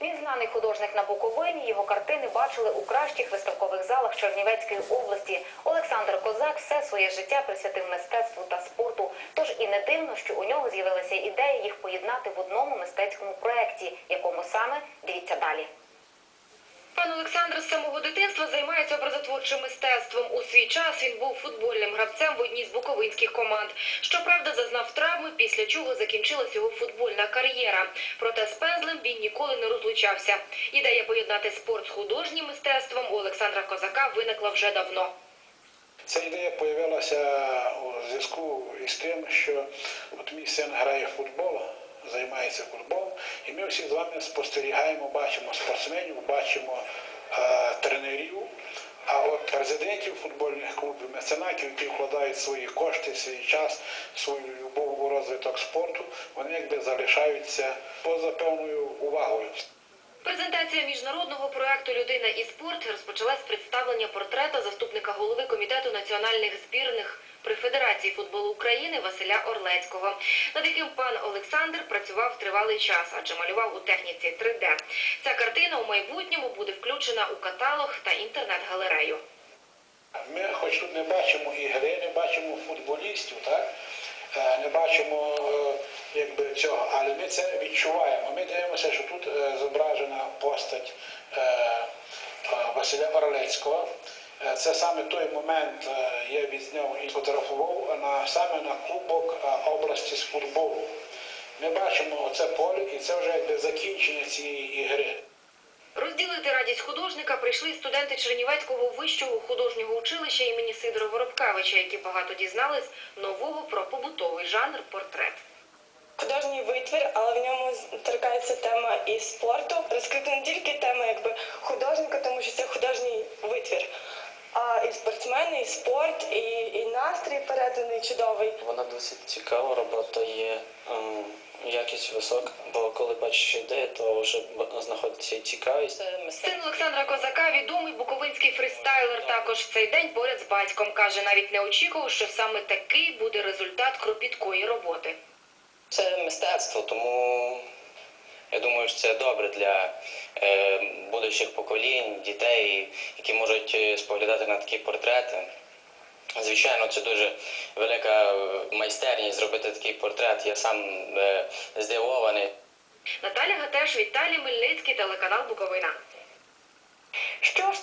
Він знаний художник на Буковині. Його картини бачили у кращих виставкових залах Чернівецької області. Олександр Козак все своє життя присвятив мистецтву та спорту. Тож і не дивно, що у нього з'явилася ідея їх поєднати в одному мистецькому проєкті, якому саме дивіться далі. Олександр з самого дитинства займається образотворчим мистецтвом. У свій час він був футбольним гравцем в одній з буковинських команд. Щоправда, зазнав травми, після чого закінчилась його футбольна кар'єра. Проте з пензлем він ніколи не розлучався. Ідея поєднати спорт з художнім мистецтвом у Олександра Козака виникла вже давно. Ця ідея з'явилася у зв'язку із тим, що от мій син грає в футбол, займається футболом, і ми всі з вами спостерігаємо, бачимо спортсменів, бачимо тренерів, а от президентів футбольних клубів, меценатів, які вкладають свої кошти, свій час, свою любов у розвиток спорту, вони якби залишаються поза певною увагою. Презентація міжнародного проекту Людина і спорт розпочалась з представлення портрета заступника голови комітету національних збірних при Федерації футболу України Василя Орлецького, над яким пан Олександр працював тривалий час, адже малював у техніці 3D. Ця картина у майбутньому буде включена у каталог та інтернет-галерею. Ми хоч тут не бачимо ігри, не бачимо футболістів, так? Е, не бачимо е, якби, цього, але ми це відчуваємо. Ми дивимося, що тут е, зображена постать е, е, Василя Орлецького. Е, Це саме той момент я відзняв і фотографував на, саме на Кубок області з футболу. Ми бачимо оце поле, і це вже якби закінчення цієї ігри. Розділити радість художника прийшли студенти Чернівецького вищого художнього училища імені Сидора Воробкавича, які багато дізнались нового про побутовий жанр портрет. Художній витвір, але в ньому торкається тема і спорту. Розкрита не тільки тема якби художника, тому що це художній витвір, а і спортсмени, і спорт, і, і настрій переданий чудовий. Вона досить цікава, робота є ем, якість висока, бо коли бачиш ідею, то вже знаходиться і цікавість. Син Олександра Козака, відомий буковинський фристайлер, також в цей день поряд з батьком каже, навіть не очікував, що саме такий буде результат кропіткої роботи. Це мистецтво, тому я думаю, що це добре для е, будущих поколінь, дітей, які можуть е, споглядати на такі портрети. Звичайно, це дуже велика е, майстерність зробити такий портрет. Я сам е, здивований. Наталя Гатеш, Віталій Мельницький, телеканал Буковина. Що ж